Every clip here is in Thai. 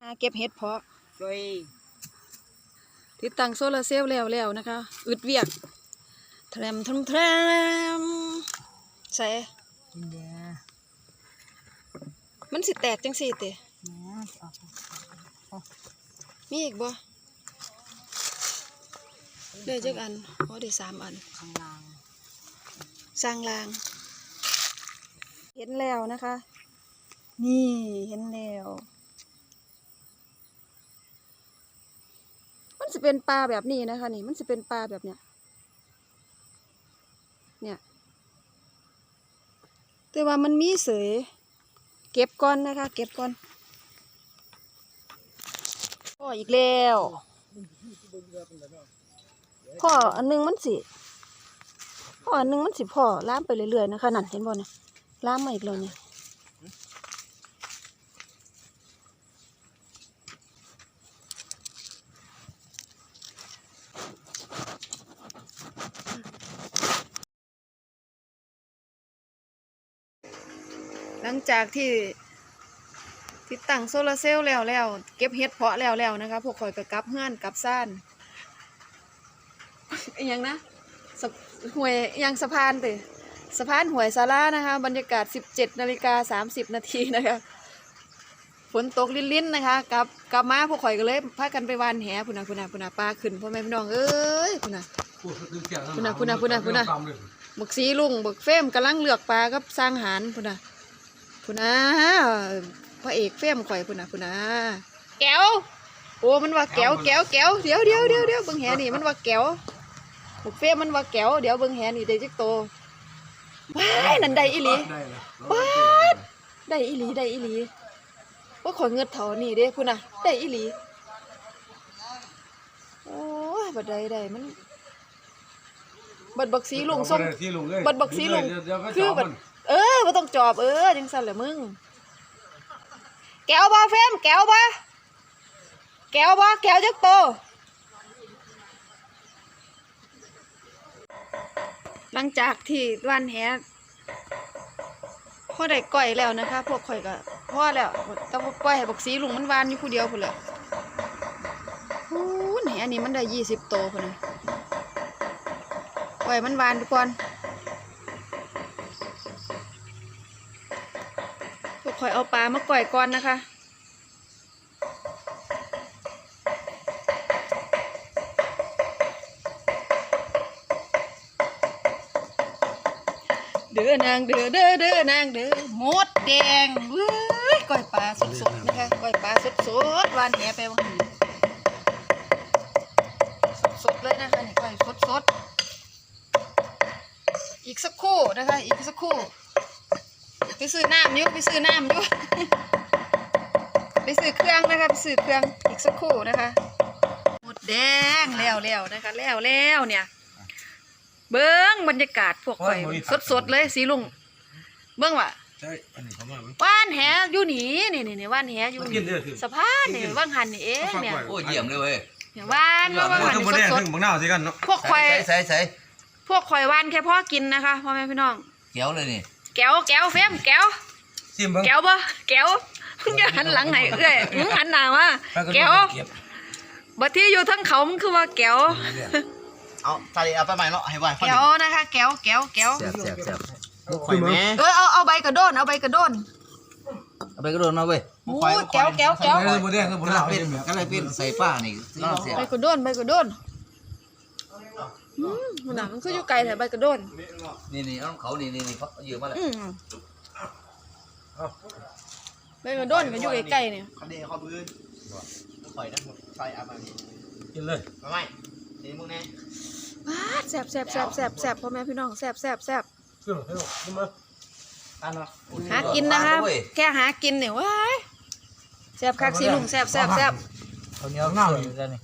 หาเก็บเห็ดเพาะช่วยติดตั้งโซลาร์เซลล์แล้วแล้วนะคะ อึดเวียกแทรมทมแทรมใส่กินเด้อมันสิแตกจังสี่เตะแม่จะออกมีอีกบ่ได้จักอันอ๋อได้สามอันข้างล่างสร้างราง เห็นแล้วนะคะ นี่เห็นแล้ว จะเป็นปลาแบบนี้นะคะ นี่มันจะเป็นปลาแบบเนี้ยเนี่ยแต่ว่ามันมีเสยเก็บก่อนนะคะ เก็บก่อนพ่ออีกแล้วพ่ออันหนึงมันสิพ่ออันหนึงมันสิพ่อล้ามไปเรื่อยๆนะคะนั่นเห็นบ่เนี่ยล้ามมาอีกแล้วเนี่ย งจากที่ติดตั้งโซลาร์เซลล์แล้วแล้วเก็บเห็ดเพาะแล้วแล้วนะคะพวกข่อยก็กลับเฮือนกลับซ่านอหยังนะหวยยังสะพานติสะพานหวยซาร่านะคะ บรรยากาศ 17นาฬิกา30นาทีนะคะฝนตกลิ้นๆนะคะกลับกลับมาพวกข่อยก็เลยพากันไปวานแหพุ่นน่ะพุ่นน่ะพุ่นน่ะปลาขึ้นพ่อแม่พี่น้องเอ้ยพุ่นน่ะคุนะคุนะคุนะคุณนะบักสีลุงบักเฟมกำลังเลือกปลากับสร้างหารพุ่นน่ะ พุ่นน่ะพระเอกเฟมข่อยพุ่นน่ะพุ่นน่ะแก้วโอ้มันว่าแก้วแก้วแก้วเดี๋ยวเดี๋ยวเดี๋ยวเดี๋ยวเบิ่งแหนี่มันว่าแก้วบักเฟมมันว่าแก้วเดี๋ยวเบิ่งแหนี่ได้จักโตว้ายนั่นได้อีหลีได้เลยป๊าดได้อีหลีได้อีหลีว่าขอยเงินเท่านี่เด้พุ่นน่ะได้อีหลีโอ้ยบัดใดได้มันบัดบักสีลุงส่งที่ลุงเลยบัดบักสีลุงคือบัด เออบ่ต้องจอบเออจังซั่นแหละมึง แก้วบ่เฟมแก้วบ่แก้วบ่แก้วจักโตหลังจากที่ว่านแหพ่อได้ก้อยแล้วนะคะ พวกข่อยก็พ่อแล้วต่ว่าปล่อยให้บักสีลุงมันวานอยู่ผู้เดียวพุ่นแหละหูนแหอันนี้มันได้ยี่สิบโตพุ่นนะปล่อยมันวานไปก่อน พวกข่อยเอาปลามาก่อยก่อนนะคะ เด้อนางเด้อเด้อเด้อนางเด้อหมดแดงเว้ยก้อยปลาสดๆนะคะก้อยปลาสดๆวานแหไปวังนี้สดๆเลยนะคะนี่ก้อยสดๆอีกสักครู่นะคะ อีกสักครู่ ไปซื้อน้ำอยุไปซื้อน้ำอยุไปซื้อเครื่องนะคะไปซื้อเครื่องอีกสักครู่นะคะหมดแดงแล้วแล้วนะคะแล้วแล้วเนี่ย เบิ้งบรรยากาศพวกข่อยสดๆเลยสีลุงเบิ้งว่ะใช่อันนี้เขามาว่านแหอยู่หนีนี่นี่นี่ว่านแหอยู่กินเด้อคือสะพานนี่ว่างหันนี่เองเนี่ยโอ้ยเยี่ยมเลยเว้ยเนี่ยว่านว่าว่างหันต้องนี่มาแดงสดถึงบังหน้าสิกันเนาะๆพวกข่อยใส่ใส่พวกข่อยว่านแค่พ่อกินนะคะพ่อแม่พี่น้องเขียวเลยนี่ แก้วแก้วเฟมแก้วซิมเบิ่งแก้วบ่แก้วมึงอย่าหันหลังให้เอ้ยมึงหันหน้ามาแก้วบัดที่อยู่ทั้งเขามึงคือว่าแก้วเอาตาดีเอาไปใหม่เนาะให้ไหวแก้วนะคะแก้วแก้วแก้วแซ่บแซ่บแซ่บข่อยแม่เออเอาเอาใบกระโดนเอาใบกระโดนเอาไปกระโดดมาเว้ยโอ้ยแก้วแก้วแก้วเออบ่แดงคือบ่ก็หเลนายวเป็นก็เลยเป็นใส่ป้านี่ก็เสียใบกระโดนใบกระโดน อืมมันหนังมันคืออยู่ไกลแต่ใบกระโดนนี่นี่เอาเขานี่นี่นี่เขายืมมาแล้วอืมใบกระโดนก็อยู่ใกล้ๆเนี่ย คันเดียวเขาพื้นข่อยนะข่อยเอามาพี่กินเลยไปใหม่นี่มึงแน่ว้าดแซ่บแซ่บแซ่บแซ่บแซ่บพ่อแม่พี่น้องแซ่บแซ่บแซ่บขึ้นให้ลูกขึ้นมาตาเนาะหากินนะคะแค่หากินเนี่ยว้ายแซ่บคักสีลุงแซ่บแซ่บแซ่บเขาเหนียวหน้าอยู่แล้วนี่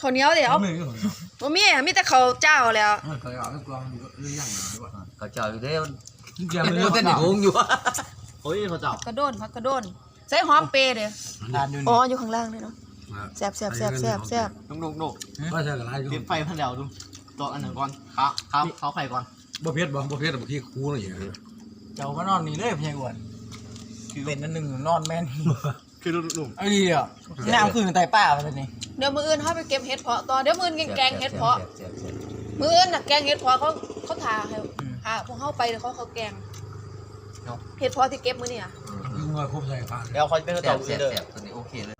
ข้าวเหนียวเดี๋ยวไม่มีคนบ่มีอะมีแต่ข้าวเจ้าแล้วเขาเอาให้กวางอยู่เรื่องอย่างนี้ว่าเขาเจ้าอยู่เด้อเกี่ยวมันเรื่องเต้นโกงอยู่โอ้ยเขาจับกระโดนพักกระโดนใส่หอมเปรย์เด้อดานอยู่อ๋อนี่อยู่ข้างล่างเลยเนาะแซ่บแซ่บแซ่บแซ่บแซ่บนุ่งนุ่งนุ่งว่าใช่กับไรเตรียมไฟพันเดียวดูตัวอันหนึ่งก่อนข้าวข้าวข้าวไข่ก่อนบ่เผ็ดบ่บ่เผ็ดบางทีคูอะไรอย่างเงี้ยเจ้าก็นอนนี่เลยเพียงวันคือเป็นอันหนึ่งนอนแม่น คือลุงไอ้นี่อะน้ำคือไตป้ามาเลยนี่เดี๋ยวมืออื่นเขาไปเก็บเห็ดเพาะต่อเดี๋ยวมืออื่นแกงเห็ดเพาะแซ่บแซ่บแซ่บมืออื่นน่ะแกงเห็ดเพาะเขาเขาทาให้หาพวกเขาไปเดี๋ยวเขาเขาแกงเห็ดเพาะที่เก็บมื้อนี่อะยิงเงยครบใส่ผ้าเดี๋ยวคอยเป็นแซ่ตัวบต่อแซ่บเด้อแซ่บตัวนี้โอเคเลย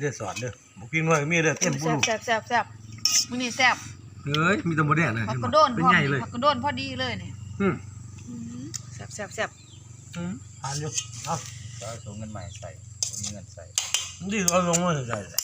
เด้อสอนเด้อบุกินหน่อยมีเด้อเต็มแซ่บแซ่บแซ่บแซ่บมื้อนี้แซ่บเฮ้ยมีแต่บ่แดงเลยผักกระโดนเป็นพอใหญ่เลยผักกระโดนพอดีเลยเนี่ยอืมแซ่บแซ่บแซ่บอืมทานอยู่เอา ก็ส่งเงินใหม่ใส่ส่งเงินใส่ดิเอาลงมาใส่